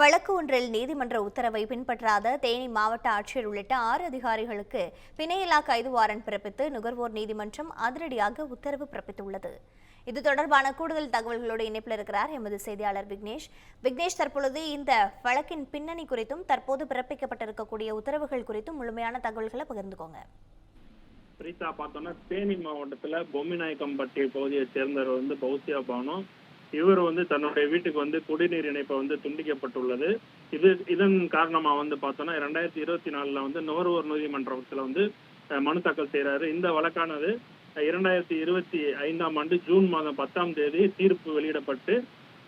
வழக்கு ஒன்றில் நீதிமன்ற உத்தரவை பின்பற்றாத தேனி மாவட்ட ஆட்சியர் உள்ளிட்ட ஆறு அதிகாரிகளுக்கு பிணையில்லா கைது வாரண்ட் பிறப்பித்து நுகர்வோர் நீதிமன்றம் அதிரடியாக உத்தரவு பிறப்பித்துள்ளது. இது தொடர்பான கூடுதல் தகவல்களோடு இணைப்பில் இருக்கிறார் எமது செய்தியாளர் விக்னேஷ். விக்னேஷ் தற்பொழுது இந்த வழக்கின் பின்னணி குறித்தும் தற்போது பிறப்பிக்கப்பட்டிருக்கக்கூடிய உத்தரவுகள் குறித்தும் முழுமையான தகவல்களை பகிர்ந்துக்கோங்க. பிரீதா பார்த்தோம்னா தேனி மாவட்டத்துல பொம்மிநாயக்கம்பட்டி பகுதியை சேர்ந்தவர் வந்து பௌசியா பானு இவர் வந்து தன்னுடைய வீட்டுக்கு வந்து குடிநீர் இணைப்பு வந்து துண்டிக்கப்பட்டுள்ளது. இது இதன் காரணமா வந்து பார்த்தோம்னா ரெண்டாயிரத்தி இருபத்தி நாலுல வந்து நுகர்வோர் நீதிமன்றத்துல வந்து மனு தாக்கல் செய்யறாரு இந்த வழக்கானது இரண்டாயிரத்தி இருபத்தி ஐந்தாம் ஆண்டு ஜூன் மாதம் பத்தாம் தேதி தீர்ப்பு வெளியிடப்பட்டு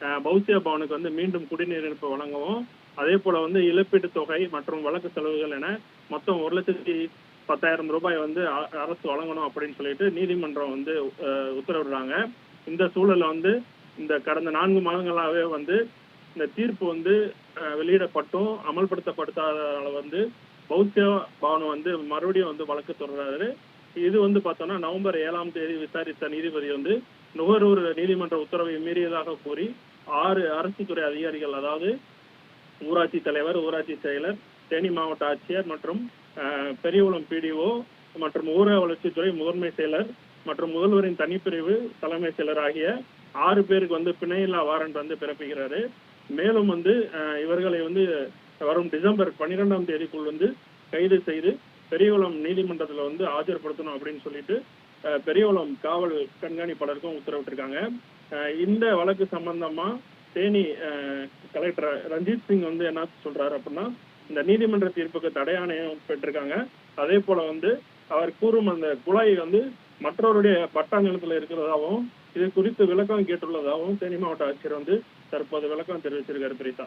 அஹ், பௌசியா பவனுக்கு வந்து மீண்டும் குடிநீர் இணைப்பு வழங்கவும் அதே போல வந்து இழப்பீட்டுத் தொகை மற்றும் வழக்கு செலவுகள் என மொத்தம் ஒரு லட்சத்தி பத்தாயிரம் ரூபாய் வந்து அ- அரசு வழங்கணும் அப்படின்னு சொல்லிட்டு நீதிமன்றம் வந்து உத்தரவிடுறாங்க. இந்த சூழல்ல வந்து இந்த கடந்த நான்கு மாதங்களாகவே வந்து இந்த தீர்ப்பு வந்து வெளியிடப்பட்டும் அமல்படுத்தப்படுத்தாததால வந்து பௌத்திய பவன் வந்து மறுபடியும் வந்து வழக்கு தொடர்றாரு. இது வந்து பார்த்தோம்னா நவம்பர் ஏழாம் தேதி விசாரித்த நீதிபதி வந்து நுகர்வோர் நீதிமன்ற உத்தரவை மீறியதாக கூறி ஆறு அரசு துறை அதிகாரிகள் அதாவது ஊராட்சி தலைவர் ஊராட்சி செயலர் தேனி மாவட்ட ஆட்சியர் மற்றும் பெரியகுளம் பிடிஓ மற்றும் ஊரக வளர்ச்சித்துறை முதன்மை செயலர் மற்றும் முதல்வரின் தனிப்பிரிவு தலைமை செயலர் ஆகிய ஆறு பேருக்கு வந்து பிணையில்லா வாரண்ட் வந்து பிறப்பிக்கிறாரு. மேலும் வந்து இவர்களை வந்து வரும் டிசம்பர் பன்னிரெண்டாம் தேதிக்குள் வந்து கைது செய்து பெரியகுளம் நீதிமன்றத்துல வந்து ஆஜர்படுத்தணும் அப்படின்னு சொல்லிட்டு பெரியகுளம் காவல் கண்காணிப்பாளருக்கும் உத்தரவிட்டிருக்காங்க. இந்த வழக்கு சம்பந்தமா தேனி கலெக்டர் ரஞ்சித் சிங் வந்து என்ன சொல்றாரு அப்படின்னா இந்த நீதிமன்ற தீர்ப்புக்கு தடையாணையம் பெற்றிருக்காங்க. அதே போல வந்து அவர் கூறும் அந்த குழாய் வந்து மற்றவருடைய பட்டா நிலத்துல இருக்கிறதாகவும் இது குறித்து விளக்கம் கேட்டுள்ளதாகவும் தேனி மாவட்ட ஆட்சியர் வந்து தற்போது விளக்கம் தெரிவிச்சிருக்காரு பிரீதா.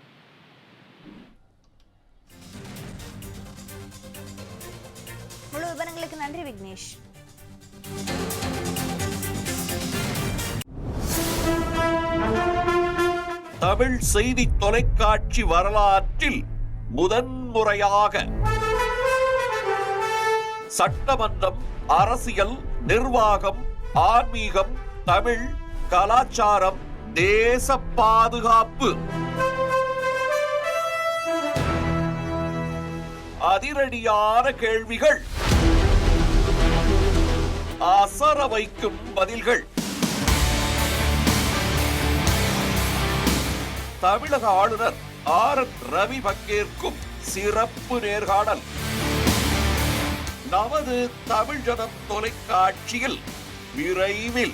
முழு விவரங்களுக்கு நன்றி விக்னேஷ். தமிழ் செய்தி தொலைக்காட்சி வரலாற்றில் முதன்முறையாக சட்டமன்றம் அரசியல் நிர்வாகம் ஆன்மீகம் தமிழ் கலாச்சாரம் தேச பாதுகாப்பு. அதிரடியான கேள்விகள். அசர வைக்கும் பதில்கள். தமிழக ஆளுநர் ஆர் என் ரவி பங்கேற்கும் சிறப்பு நேர்காணல். நமது தமிழ் ஜனம் தொலைக்காட்சியில் விரைவில்.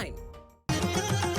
time.